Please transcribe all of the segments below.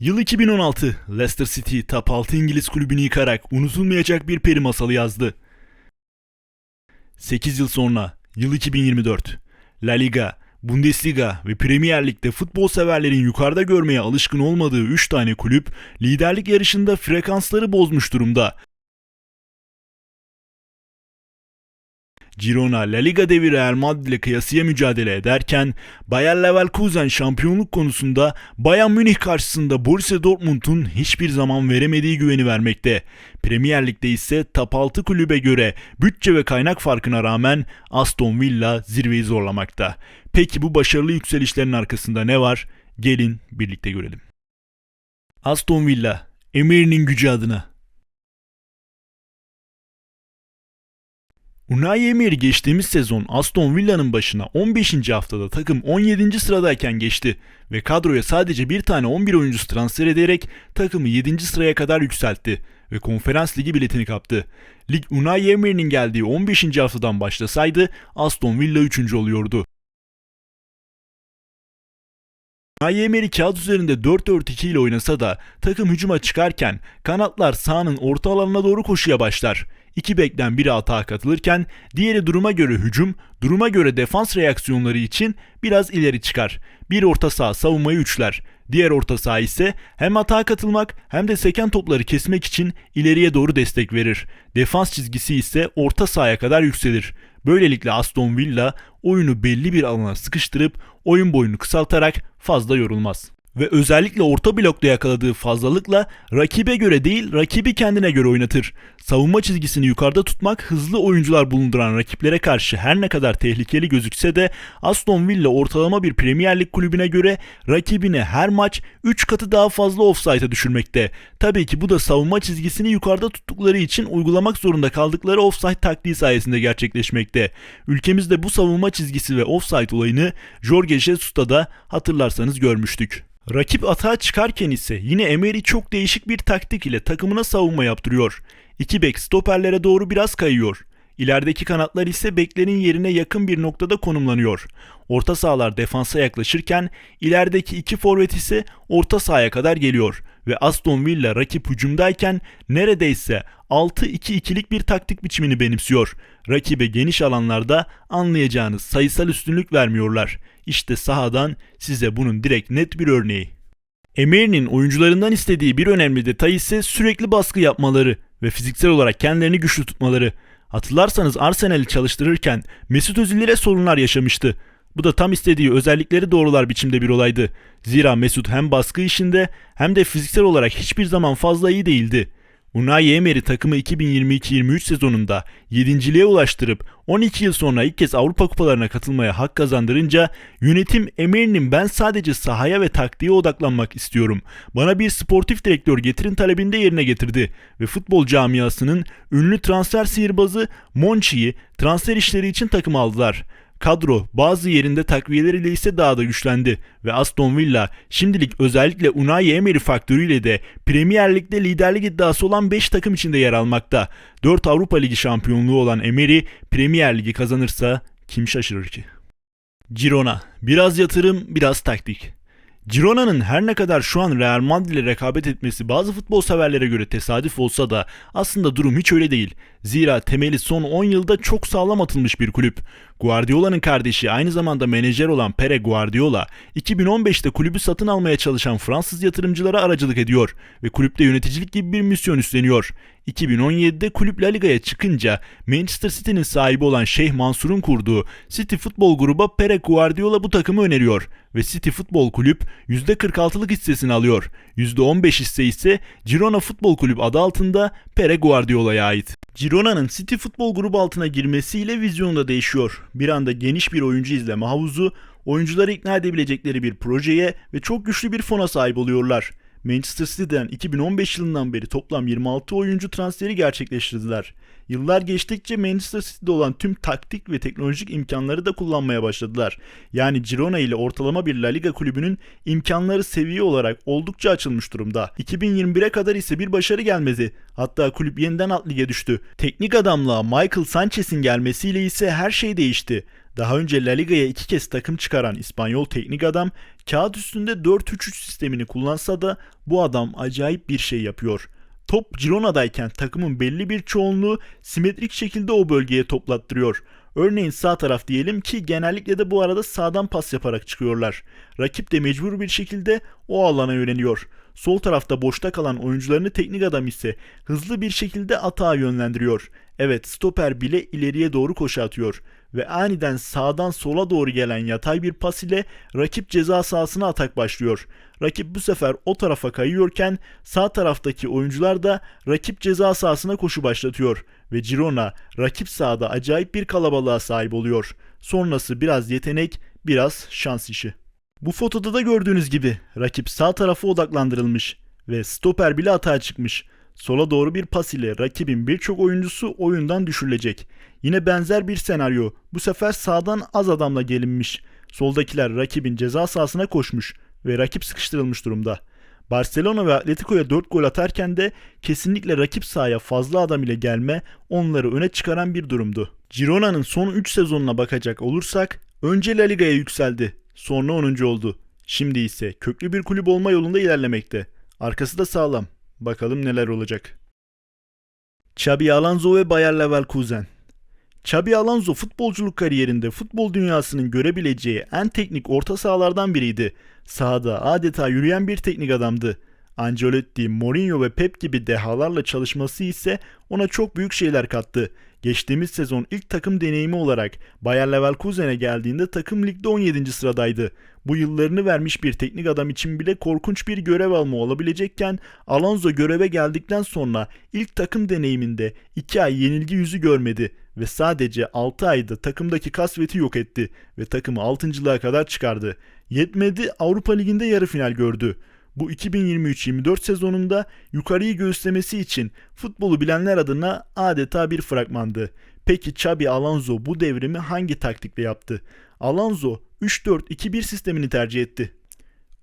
Yıl 2016. Leicester City top 6 İngiliz kulübünü yıkarak unutulmayacak bir peri masalı yazdı. 8 yıl sonra yıl 2024. La Liga, Bundesliga ve Premier Lig'de futbol severlerin yukarıda görmeye alışkın olmadığı 3 tane kulüp liderlik yarışında frekansları bozmuş durumda. Girona La Liga devi Real Madrid ile kıyasıya mücadele ederken Bayer Leverkusen şampiyonluk konusunda Bayern Münih karşısında Borussia Dortmund'un hiçbir zaman veremediği güveni vermekte. Premier Lig'de ise top 6 kulübe göre bütçe ve kaynak farkına rağmen Aston Villa zirveyi zorlamakta. Peki bu başarılı yükselişlerin arkasında ne var? Gelin birlikte görelim. Aston Villa, Emery'nin gücü adına. Unai Emery geçtiğimiz sezon Aston Villa'nın başına 15. haftada takım 17. sıradayken geçti ve kadroya sadece bir tane 11 oyuncusu transfer ederek takımı 7. sıraya kadar yükseltti ve konferans ligi biletini kaptı. Lig Unai Emery'nin geldiği 15. haftadan başlasaydı Aston Villa 3. oluyordu. Unai Emery kağıt üzerinde 4-4-2 ile oynasa da takım hücuma çıkarken kanatlar sahanın orta alanına doğru koşuya başlar. İki bekten biri atağa katılırken diğeri duruma göre hücum, duruma göre defans reaksiyonları için biraz ileri çıkar. Bir orta saha savunmayı üçler. Diğer orta saha ise hem atağa katılmak hem de seken topları kesmek için ileriye doğru destek verir. Defans çizgisi ise orta sahaya kadar yükselir. Böylelikle Aston Villa oyunu belli bir alana sıkıştırıp oyun boyunu kısaltarak fazla yorulmaz. Ve özellikle orta blokta yakaladığı fazlalıkla rakibe göre değil rakibi kendine göre oynatır. Savunma çizgisini yukarıda tutmak hızlı oyuncular bulunduran rakiplere karşı her ne kadar tehlikeli gözükse de Aston Villa ortalama bir Premier Lig kulübüne göre rakibine her maç 3 katı daha fazla offside'a düşürmekte. Tabii ki bu da savunma çizgisini yukarıda tuttukları için uygulamak zorunda kaldıkları offside taktiği sayesinde gerçekleşmekte. Ülkemizde bu savunma çizgisi ve offside olayını Jorge Jesus'ta da hatırlarsanız görmüştük. Rakip atağa çıkarken ise yine Emery çok değişik bir taktik ile takımına savunma yaptırıyor. İki bek stoperlere doğru biraz kayıyor. İlerideki kanatlar ise beklerin yerine yakın bir noktada konumlanıyor. Orta sahalar defansa yaklaşırken ilerideki iki forvet ise orta sahaya kadar geliyor ve Aston Villa rakip hücumdayken neredeyse 6-2-2'lik bir taktik biçimini benimsiyor. Rakibe geniş alanlarda anlayacağınız sayısal üstünlük vermiyorlar. İşte sahadan size bunun direkt net bir örneği. Emery'nin oyuncularından istediği bir önemli detay ise sürekli baskı yapmaları ve fiziksel olarak kendilerini güçlü tutmaları. Hatırlarsanız Arsenal'i çalıştırırken Mesut Özil'le sorunlar yaşamıştı. Bu da tam istediği özellikleri doğrular biçimde bir olaydı. Zira Mesut hem baskı işinde hem de fiziksel olarak hiçbir zaman fazla iyi değildi. Unai Emery takımı 2022-23 sezonunda 7.liğe ulaştırıp 12 yıl sonra ilk kez Avrupa Kupalarına katılmaya hak kazandırınca yönetim Emery'nin ben sadece sahaya ve taktiğe odaklanmak istiyorum. Bana bir sportif direktör getirin talebinde yerine getirdi ve futbol camiasının ünlü transfer sihirbazı Monchi'yi transfer işleri için takım aldılar. Kadro bazı yerinde takviyeleriyle ise daha da güçlendi ve Aston Villa şimdilik özellikle Unai Emery faktörüyle de Premier Lig'de liderlik iddiası olan 5 takım içinde yer almakta. 4 Avrupa Ligi şampiyonluğu olan Emery Premier Ligi kazanırsa kim şaşırır ki? Girona. Biraz yatırım, biraz taktik. Girona'nın her ne kadar şu an Real Madrid ile rekabet etmesi bazı futbol severlere göre tesadüf olsa da aslında durum hiç öyle değil. Zira temeli son 10 yılda çok sağlam atılmış bir kulüp. Guardiola'nın kardeşi aynı zamanda menajer olan Pere Guardiola 2015'te kulübü satın almaya çalışan Fransız yatırımcılara aracılık ediyor ve kulüpte yöneticilik gibi bir misyon üstleniyor. 2017'de kulüp La Liga'ya çıkınca Manchester City'nin sahibi olan Şeyh Mansur'un kurduğu City Futbol Grubu Pere Guardiola bu takımı öneriyor ve City Futbol Kulüp %46'lık hissesini alıyor. %15 hisse ise Girona Futbol Kulüp adı altında Pere Guardiola'ya ait. Girona'nın City Futbol Grubu altına girmesiyle vizyonu da değişiyor. Bir anda geniş bir oyuncu izleme havuzu, oyuncuları ikna edebilecekleri bir projeye ve çok güçlü bir fona sahip oluyorlar. Manchester City'den 2015 yılından beri toplam 26 oyuncu transferi gerçekleştirdiler. Yıllar geçtikçe Manchester City'de olan tüm taktik ve teknolojik imkanları da kullanmaya başladılar. Yani Girona ile ortalama bir La Liga kulübünün imkanları seviye olarak oldukça açılmış durumda. 2021'e kadar ise bir başarı gelmedi. Hatta kulüp yeniden alt lige düştü. Teknik adamlığa Michael Sanchez'in gelmesiyle ise her şey değişti. Daha önce La Liga'ya iki kez takım çıkaran İspanyol teknik adam kağıt üstünde 4-3-3 sistemini kullansa da bu adam acayip bir şey yapıyor. Top Girona'dayken takımın belli bir çoğunluğu simetrik şekilde o bölgeye toplattırıyor. Örneğin sağ taraf diyelim ki genellikle de bu arada sağdan pas yaparak çıkıyorlar. Rakip de mecbur bir şekilde o alana yöneliyor. Sol tarafta boşta kalan oyuncularını teknik adam ise hızlı bir şekilde atağa yönlendiriyor. Evet stoper bile ileriye doğru koşu atıyor ve aniden sağdan sola doğru gelen yatay bir pas ile rakip ceza sahasına atak başlıyor. Rakip bu sefer o tarafa kayıyorken sağ taraftaki oyuncular da rakip ceza sahasına koşu başlatıyor ve Girona rakip sahada acayip bir kalabalığa sahip oluyor. Sonrası biraz yetenek, biraz şans işi. Bu fotoda da gördüğünüz gibi rakip sağ tarafa odaklandırılmış ve stoper bile atağa çıkmış. Sola doğru bir pas ile rakibin birçok oyuncusu oyundan düşürülecek. Yine benzer bir senaryo. Bu sefer sağdan az adamla gelinmiş. Soldakiler rakibin ceza sahasına koşmuş ve rakip sıkıştırılmış durumda. Barcelona ve Atletico'ya 4 gol atarken de kesinlikle rakip sahaya fazla adam ile gelme onları öne çıkaran bir durumdu. Girona'nın son 3 sezonuna bakacak olursak önce La Liga'ya yükseldi. Sonra 10. oldu. Şimdi ise köklü bir kulüp olma yolunda ilerlemekte. Arkası da sağlam. Bakalım neler olacak. Xabi Alonso ve Bayer Leverkusen Xabi Alonso futbolculuk kariyerinde futbol dünyasının görebileceği en teknik orta sahalardan biriydi. Sahada adeta yürüyen bir teknik adamdı. Ancelotti, Mourinho ve Pep gibi dehalarla çalışması ise ona çok büyük şeyler kattı. Geçtiğimiz sezon ilk takım deneyimi olarak Bayer Leverkusen'e geldiğinde takım ligde 17. sıradaydı. Bu yıllarını vermiş bir teknik adam için bile korkunç bir görev alma olabilecekken Alonso göreve geldikten sonra ilk takım deneyiminde 2 ay yenilgi yüzü görmedi ve sadece 6 ayda takımdaki kasveti yok etti ve takımı 6.lığa kadar çıkardı. Yetmedi Avrupa Ligi'nde yarı final gördü. Bu 2023-24 sezonunda yukarıyı göğüslemesi için futbolu bilenler adına adeta bir fragmandı. Peki Xabi Alonso bu devrimi hangi taktikle yaptı? Alonso 3-4-2-1 sistemini tercih etti.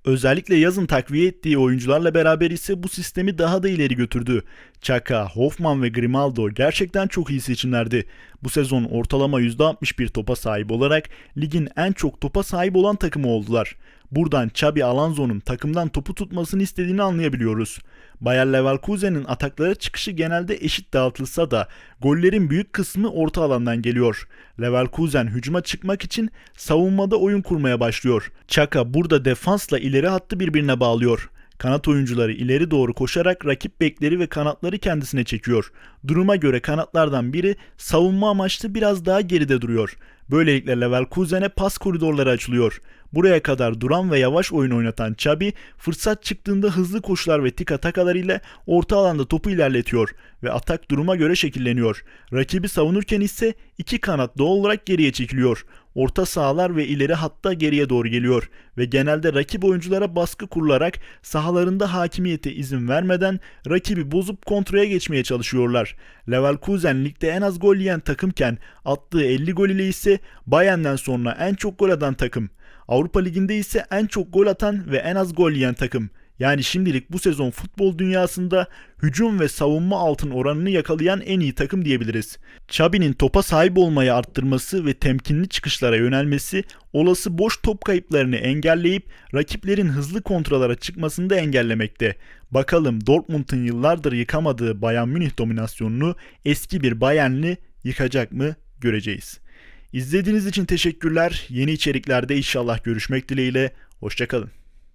Özellikle yazın takviye ettiği oyuncularla beraber ise bu sistemi daha da ileri götürdü. Chaka, Hoffman ve Grimaldo gerçekten çok iyi seçimlerdi. Bu sezon ortalama %61 topa sahip olarak ligin en çok topa sahip olan takımı oldular. Buradan Xabi Alonso'nun takımdan topu tutmasını istediğini anlayabiliyoruz. Bayer Leverkusen'in ataklara çıkışı genelde eşit dağıtılsa da gollerin büyük kısmı orta alandan geliyor. Leverkusen hücuma çıkmak için savunmada oyun kurmaya başlıyor. Çaka burada defansla ileri hattı birbirine bağlıyor. Kanat oyuncuları ileri doğru koşarak rakip bekleri ve kanatları kendisine çekiyor. Duruma göre kanatlardan biri savunma amaçlı biraz daha geride duruyor. Böylelikle Leverkusen'e pas koridorları açılıyor. Buraya kadar duran ve yavaş oyun oynatan Xabi fırsat çıktığında hızlı koşular ve tik atakalar ile orta alanda topu ilerletiyor ve atak duruma göre şekilleniyor. Rakibi savunurken ise iki kanat doğal olarak geriye çekiliyor. Orta sahalar ve ileri hatta geriye doğru geliyor ve genelde rakip oyunculara baskı kurularak sahalarında hakimiyete izin vermeden rakibi bozup kontraya geçmeye çalışıyorlar. Leverkusen ligde en az gol yiyen takımken attığı 50 gol ile ise Bayern'den sonra en çok gol atan takım. Avrupa Ligi'nde ise en çok gol atan ve en az gol yiyen takım. Yani şimdilik bu sezon futbol dünyasında hücum ve savunma altın oranını yakalayan en iyi takım diyebiliriz. Xabi'nin topa sahip olmayı arttırması ve temkinli çıkışlara yönelmesi olası boş top kayıplarını engelleyip rakiplerin hızlı kontralara çıkmasını da engellemekte. Bakalım Dortmund'un yıllardır yıkamadığı Bayern Münih dominasyonunu eski bir Bayernli yıkacak mı göreceğiz. İzlediğiniz için teşekkürler. Yeni içeriklerde inşallah görüşmek dileğiyle. Hoşçakalın.